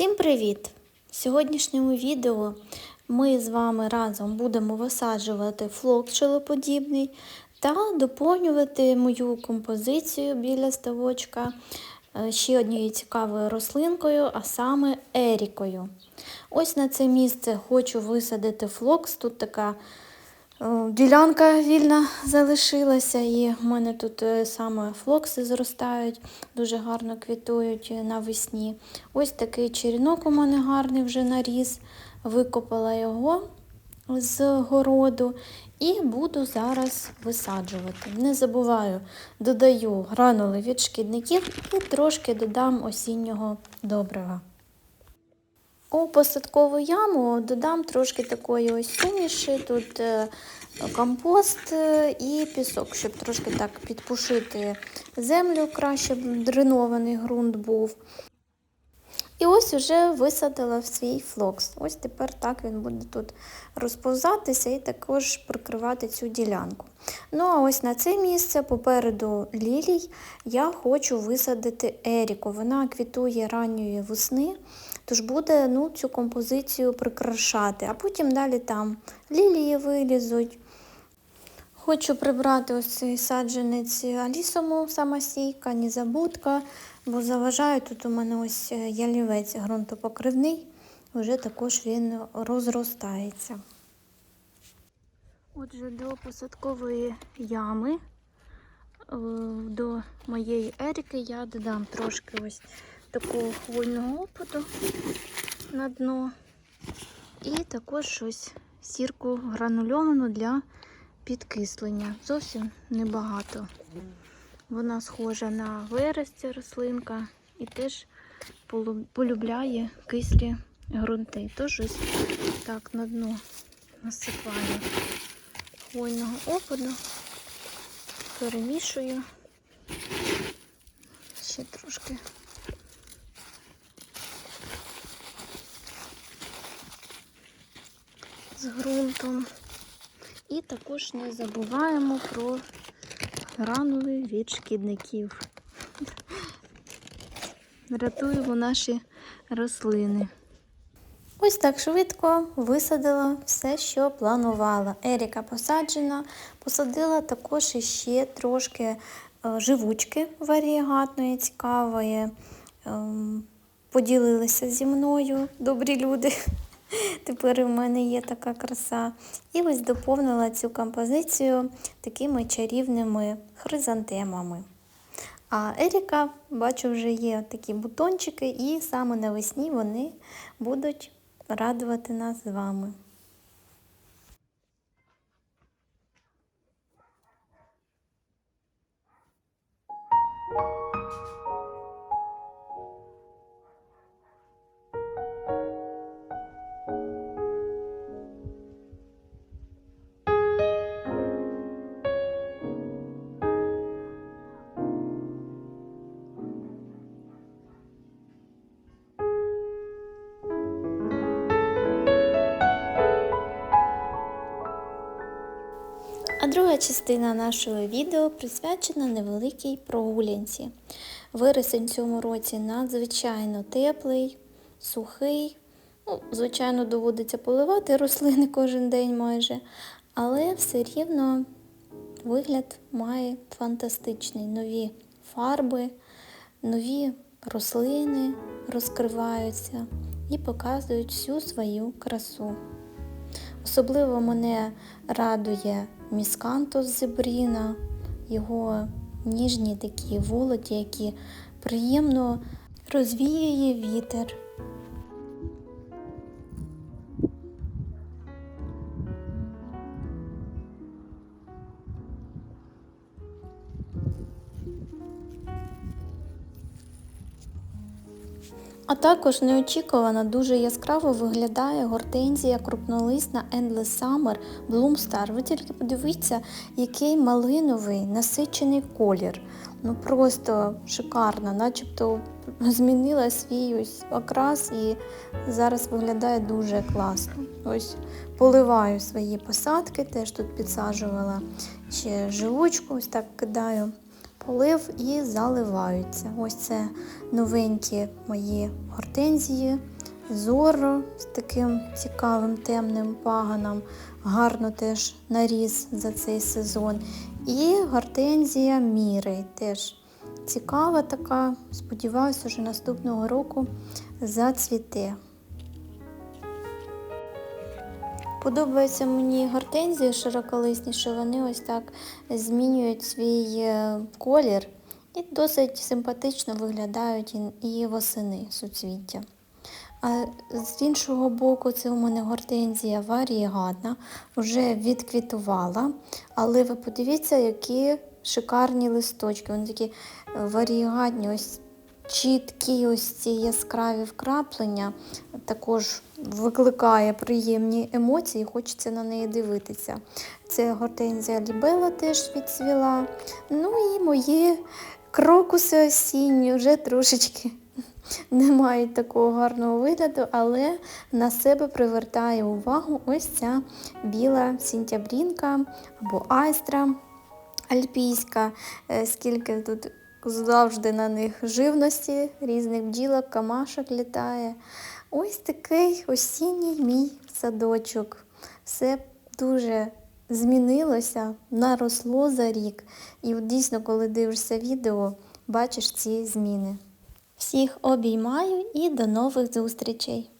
Всім привіт! В сьогоднішньому відео ми з вами разом будемо висаджувати флок шилоподібний та доповнювати мою композицію біля ставочка е, ще однією цікавою рослинкою, а саме ерікою. Ось на це місце хочу висадити флокс. Тут така ділянка вільна залишилася, і в мене тут е, саме флокси зростають, дуже гарно квітують навесні. Ось такий черенок у мене гарний вже наріс. Викопала його з городу і буду зараз висаджувати. Не забуваю, додаю гранули від шкідників і трошки додам осіннього добрива. У посадкову яму додам трошки такої ось суміші, тут е, компост е, і пісок, щоб трошки так підпушити землю, краще дренований ґрунт був. І ось уже висадила в свій флокс. Ось тепер так він буде тут розповзатися і також прикривати цю ділянку. Ну, а ось на це місце попереду лілій я хочу висадити Еріку. Вона квітує ранньої весни, тож буде ну, цю композицію прикрашати, а потім далі там лілії вилізуть. Хочу прибрати ось цей саджанець алісому самосійка, незабудка, бо заважає тут у мене ось е, ялівець ґрунтопокривний, вже також він розростається. Отже, до посадкової ями, е, до моєї ерики я додам трошки ось такого хвойного опаду на дно. І також щось сірку гранульовану для підкислення. Зовсім небагато. Вона схожа на вересця рослинка і теж полюбляє кислі ґрунти. Тож ось так на дно насипаю хвойного опаду, перемішую. Ще трошки. З ґрунтом. І також не забуваємо про гранули від шкідників. Рятуємо наші рослини. Ось так швидко висадила все, що планувала. Еріка посаджена, посадила також іще трошки е, живучки варієгатної, цікавої. Ем, поділилися зі мною добрі люди. Тепер у мене є така краса. І ось доповнила цю композицію такими чарівними хризантемами. А Еріка, бачу, вже є такі бутончики, і саме навесні вони будуть радувати нас з вами. А друга частина нашого відео присвячена невеликій прогулянці. Вересень цьому році надзвичайно теплий, сухий. Ну, Звичайно, доводиться поливати рослини кожен день майже, але все рівно вигляд має фантастичний. Нові фарби, нові рослини розкриваються і показують всю свою красу. Особливо мене радує міскантус зебріна, його ніжні такі волоті, які приємно розвіює вітер. А також неочікувано дуже яскраво виглядає гортензія крупнолисна Endless Summer Bloom Star. Ви тільки подивіться, який малиновий насичений колір. Ну просто шикарно, начебто змінила свій ось окрас і зараз виглядає дуже класно. Ось поливаю свої посадки, теж тут підсаджувала ще живучку, ось так кидаю полив і заливаються. Ось це новенькі мої гортензії. Зорро з таким цікавим темним паганом, гарно теж наріс за цей сезон. І гортензія Мірей теж цікава така. Сподіваюся, що наступного року зацвіте. Подобаються мені гортензії широколисні, що вони ось так змінюють свій е, колір і досить симпатично виглядають і- восени суцвіття. А з іншого боку, це у мене гортензія варієгатна, вже відквітувала, але ви подивіться, які шикарні листочки. Вони такі е, варієгатні, ось чіткі, ось ці яскраві вкраплення. Також викликає приємні емоції, хочеться на неї дивитися. Це гортензія лібела теж відцвіла. Ну і мої крокуси осінні вже трошечки не мають такого гарного вигляду, але на себе привертає увагу ось ця біла сінтябрінка або айстра альпійська, Е, скільки тут завжди на них живності, різних бджілок, камашок літає. Ось такий осінній мій садочок. Все дуже змінилося, наросло за рік. І от дійсно, коли дивишся відео, бачиш ці зміни. Всіх обіймаю і до нових зустрічей!